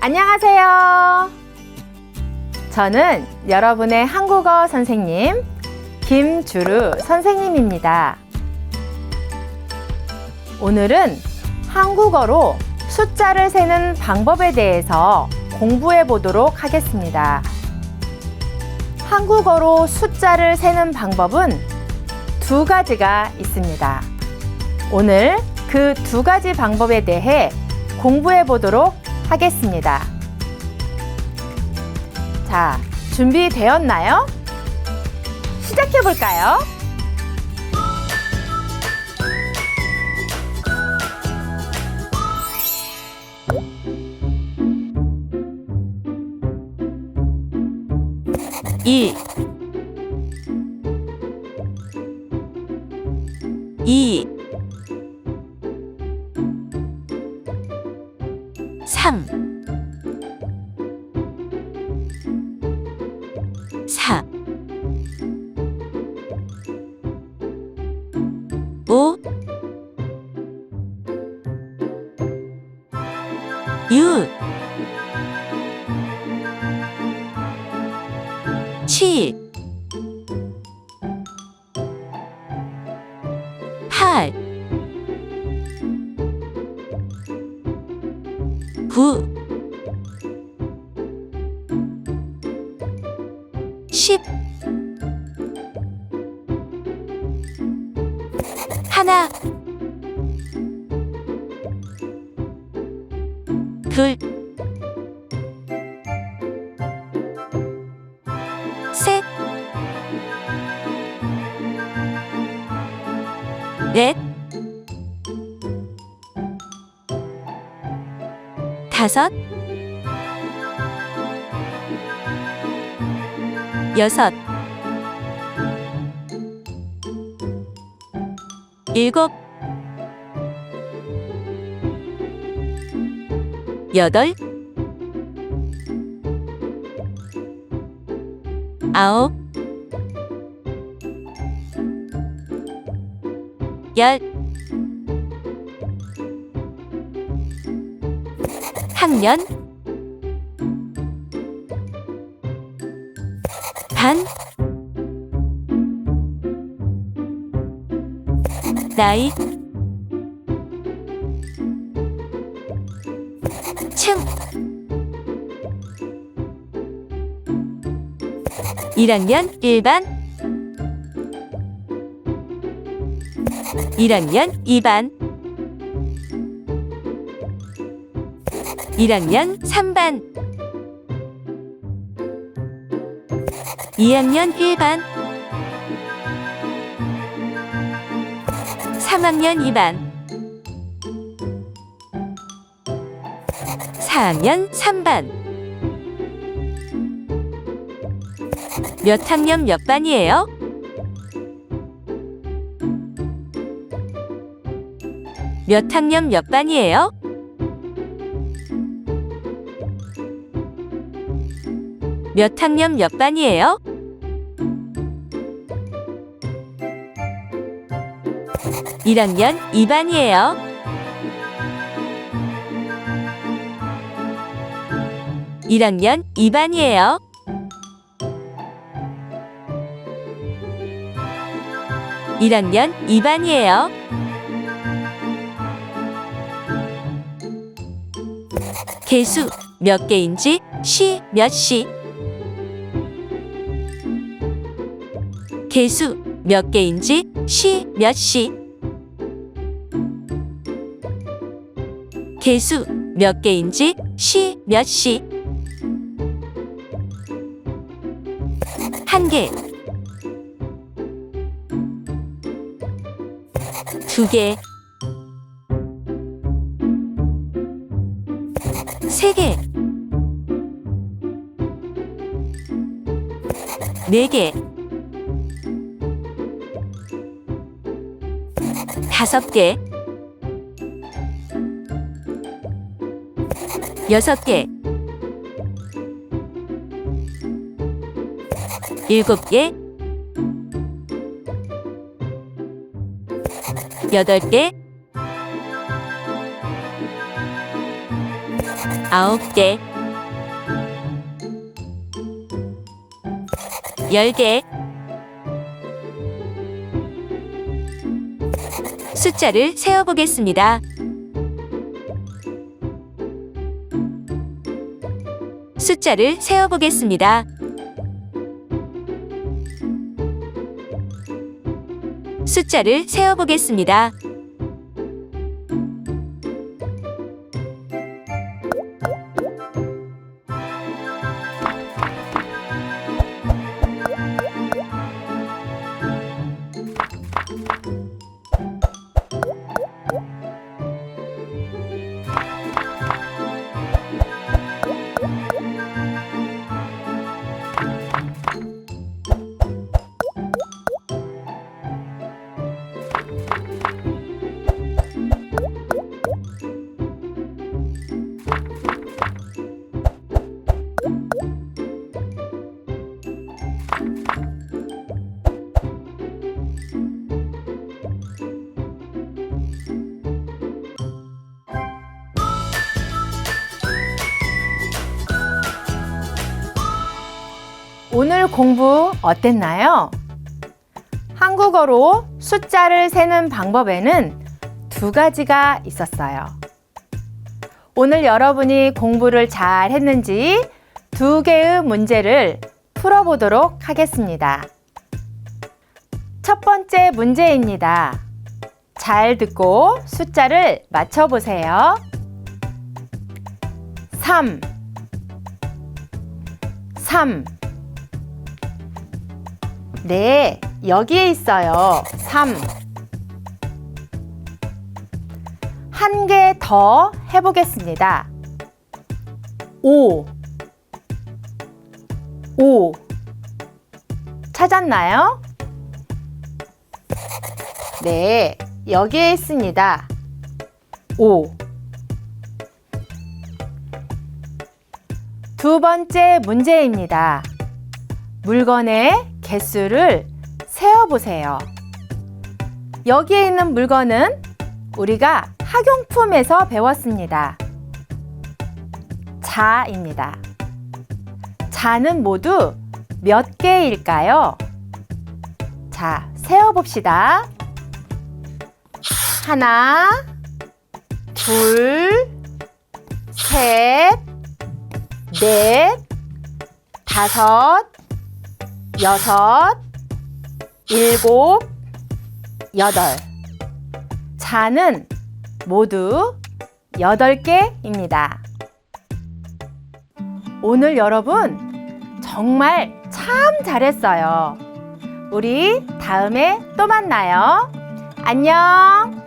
안녕하세요. 저는 여러분의 한국어 선생님 김주루 선생님입니다. 오늘은 한국어로 숫자를 세는 방법에 대해서 공부해 보도록 하겠습니다. 한국어로 숫자를 세는 방법은 두 가지가 있습니다. 오늘 그 두 가지 방법에 대해 공부해 보도록 하겠습니다. 자, 준비되었나요? 시작해 볼까요? 일, 이, 4 5 6 7 10 하나. 둘. 셋, 넷, 다섯, 여섯, 일곱, 여덟, 아홉, 열, 학년, 반, 나이, 층, 1학년 1반. 1학년 2반. 1학년 3반 2학년 1반 3학년 2반 4학년 3반 몇 학년 몇 반이에요? 몇 학년 몇 반이에요? 몇 학년 몇 반이에요? 일학년 2반이에요. 일학년 2반이에요. 1학년 2반이에요. 개수 몇 개인지 시 몇 시. 개수 몇 개인지 시 몇 시. 개수 몇 개인지 시 몇 시. 한 개. 두 개, 세 개, 네 개, 다섯 개, 여섯 개, 일곱 개, 여덟 개, 아홉 개, 열 개. 숫자를 세어보겠습니다. 숫자를 세어보겠습니다. 숫자를 세어보겠습니다. 오늘 공부 어땠나요? 한국어로 숫자를 세는 방법에는 두 가지가 있었어요. 오늘 여러분이 공부를 잘 했는지 두 개의 문제를 풀어보도록 하겠습니다. 첫 번째 문제입니다. 잘 듣고 숫자를 맞춰보세요. 3 3 네, 여기에 있어요. 3. 한 개 더 해보겠습니다. 5. 5. 찾았나요? 네, 여기에 있습니다. 5. 두 번째 문제입니다. 물건의 개수를 세어보세요. 여기에 있는 물건은 우리가 학용품에서 배웠습니다. 자입니다. 자는 모두 몇 개일까요? 자, 세어봅시다. 하나, 둘, 셋, 넷, 다섯, 여섯, 일곱, 여덟. 자는 모두 여덟 개입니다. 오늘 여러분 정말 참 잘했어요. 우리 다음에 또 만나요. 안녕!